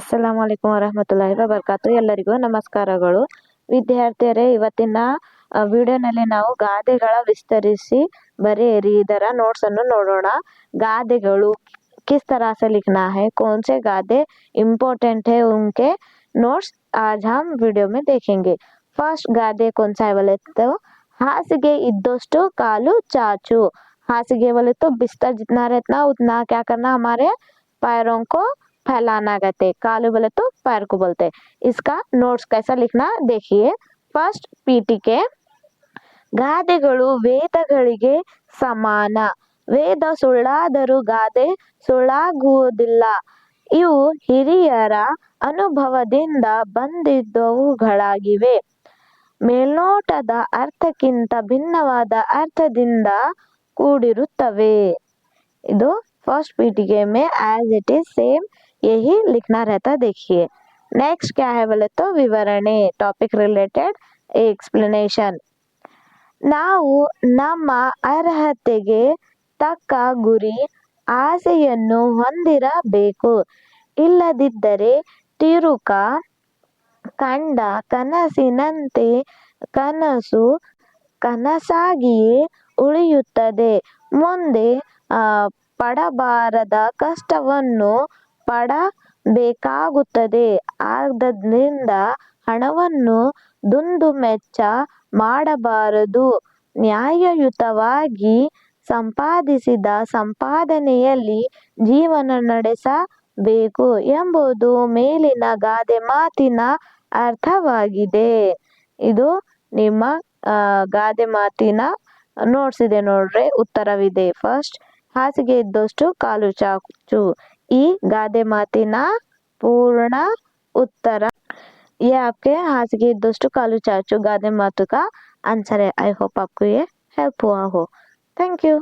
ಅಸ್ಸಲಾಂ ವಲೈಕುಮ್ ವರಹಮತುಲ್ಲಾಹಿ ವಬರ್ಕಾತು ಎಲ್ಲರಿಗೂ ನಮಸ್ಕಾರಗಳು. ವಿದ್ಯಾರ್ಥಿಯರೇ, ಇವತ್ತಿನ ವಿಡಿಯೋನಲ್ಲಿ ನಾವು ಗಾದೆಗಳ ವಿಸ್ತರಿಸಿ ಬರೆಯಿರಿ. ಇದರ ನೋಟ್ಸ್ ಅನ್ನು ನೋಡೋಣ. ಗಾದೆಗಳು, ಕಿಸ್ ತರ ಲಿಖನಾ लिखना है कौन ಗಾದೆ ಇಂಪಾರ್ಟೆಂಟ್ इम्पोर्टेंट ನೋಟ್ಸ್ उनके नोट्स आज हम वीडियो में देखेंगे फर्स्ट गादे ಹಾಸಿಗೆ ಇದ್ದಷ್ಟು ಕಾಲು ಚಾಚು. ಹಾಸಿಗೆ बोले ಬಿಸ್ತರ್ बिस्तर जितना ಉತ್ನಾ उतना क्या करना हमारे फैलाना कहते हैं कालू बोले तो पैर को बोलते हैं इसका नोट्स कैसा लिखना देखिए फर्स्ट पीटी के ಗಾದೆಗಳು ವೇದಗಳಿಗೆ ಸಮಾನ ವೇದ ಸುಳ್ಳಾದರೂ ಗಾದೆ ಸುಳ್ಳಾಗುವುದಿಲ್ಲ ಇವು ಹಿರಿಯರ ಅನುಭವದಿಂದ ಬಂದಿದ್ದವುಗಳಾಗಿವೆ ಮೇಲ್ನೋಟದ ಅರ್ಥಕ್ಕಿಂತ ಭಿನ್ನವಾದ ಅರ್ಥದಿಂದ ಕೂಡಿರುತ್ತವೆ ಇದು फर्स्ट पीटीके में एज इट इज सेम यही लिखना रहता है, देखिए। नेक्स्ट क्या है बोले तो ವಿವರಣೆ ಟಾಪಿಕ್ ರಿಲೇಟೆಡ್ ಎಕ್ಸ್ಪ್ಲನೇಷನ್ ನಾವು ನಮ್ಮ ಅರ್ಹತೆಗೆ ತಕ್ಕ ಗುರಿ, ಆಸೆಯನ್ನು ಹೊಂದಿರಬೇಕು. ಇಲ್ಲದಿದ್ದರೆ ತಿರುಕ ಕಂಡ ಕನಸಿನಂತೆ ಕನಸು ಕನಸಾಗಿಯೇ ಉಳಿಯುತ್ತದೆ. ಮುಂದೆ ಪಡಬಾರದ ಕಷ್ಟವನ್ನು ಪಡಬೇಕಾಗುತ್ತದೆ ಆದ್ದರಿಂದ ಹಣವನ್ನು ದುಂದುಮೆಚ್ಚ ಮಾಡಬಾರದು. ನ್ಯಾಯಯುತವಾಗಿ ಸಂಪಾದಿಸಿದ ಸಂಪಾದನೆಯಲ್ಲಿ ಜೀವನ ನಡೆಸಬೇಕು ಎಂಬುದು ಮೇಲಿನ ಗಾದೆ ಮಾತಿನ ಅರ್ಥವಾಗಿದೆ. ಇದು ನಿಮ್ಮ ಗಾದೆ ಮಾತಿನ ನೋಡ್ಸಿದೆ ನೋಡ್ರಿ, ಉತ್ತರವಿದೆ. ಫಸ್ಟ್ ಹಾಸಿಗೆ ಇದ್ದಷ್ಟು ಕಾಲು ಚಾಚು. गादे ಗಾದೆ ಮಾತಿನ पूर्ण उत्तर। ये आपके हाथ की दोस्तों कालू चाचू गादे मातू का आंसर है। आई होप आपको ये हेल्प हुआ हो। Thank you